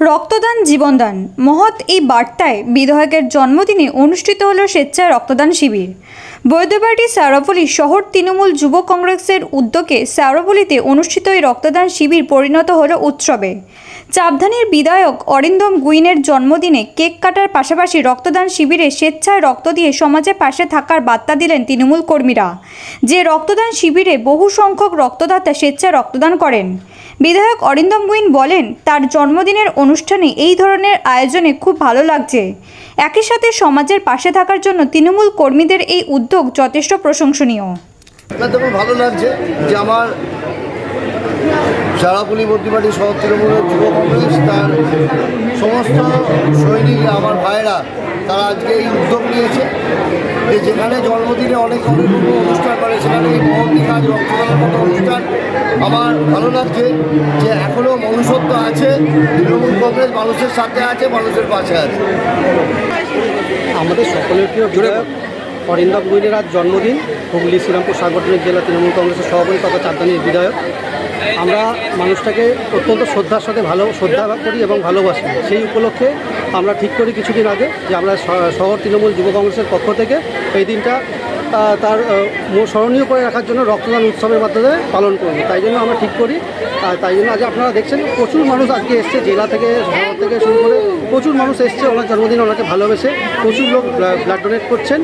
রক্তদান জীবনদান। মহৎ এই বার্তায় বিধায়কের জন্মদিনে অনুষ্ঠিত হল স্বেচ্ছায় রক্তদান শিবির। বৈদ্যবাড়ি শ্যাওড়াফুলি শহর তৃণমূল যুব কংগ্রেসের উদ্যোগে শ্যাওড়াফুলিতে অনুষ্ঠিত এই রক্তদান শিবির পরিণত হল উৎসবে। চাপধানীর বিধায়ক অরিন্দম গুইনের জন্মদিনে কেক কাটার পাশাপাশি রক্তদান শিবিরে স্বেচ্ছায় রক্ত দিয়ে সমাজে পাশে থাকার বার্তা দিলেন তৃণমূল কর্মীরা। যে রক্তদান শিবিরে বহু সংখ্যক রক্তদাতা স্বেচ্ছায় রক্তদান করেন। বিধায়ক অরিন্দম গুইন বলেন, তার জন্মদিনের অনুষ্ঠানে এই ধরনের আয়োজনে খুব ভালো লাগছে। একই সাথে সমাজের পাশে থাকার জন্য তৃণমূল কর্মীদের এই উদ্যোগ যথেষ্ট প্রশংসনীয়। ভালো লাগছে যে আমার সহ তৃণমূলের যুব কংগ্রেস, তার সমস্ত সৈনিকরা, আমার ভাইরা তারা আজকে এই উদ্যোগ নিয়েছে যেখানে জন্মদিনে অনেক অনেক এই কাজ রক্তদানের মতো অনুষ্ঠান আমার ভালো লাগছে যে এখনও মনুষ্যত্ব আছে তৃণমূল কংগ্রেস মানুষের সাথে আছে মানুষের পাশে আছে। আমাদের সকলের প্রিয় বিধায়ক অরিন্দম গুইনের আজ জন্মদিন হুগলি শ্রীরামপুর সাংগঠনিক জেলা তৃণমূল কংগ্রেসের সভাপতি তথা চাঁদদানির বিধায়ক। আমরা মানুষটাকে অত্যন্ত শ্রদ্ধার সাথে ভালো শ্রদ্ধা করি এবং ভালোবাসি। সেই উপলক্ষে আমরা ঠিক করি কিছুদিন আগে যে আমরা শহর তৃণমূল যুব কংগ্রেসের পক্ষ থেকে এই দিনটা তার স্মরণীয় করে রাখার জন্য রক্তদান উৎসবের মাধ্যমে পালন করব। তাই জন্য আমরা ঠিক করি। আর তাই জন্য আজ আপনারা দেখছেন, প্রচুর মানুষ আজকে এসছে, জেলা থেকে, শহর থেকে শুরু করে প্রচুর মানুষ এসছে। ওনার জন্মদিন ওনাকে ভালোবেসে প্রচুর লোক ব্লাড ডোনেট করছেন।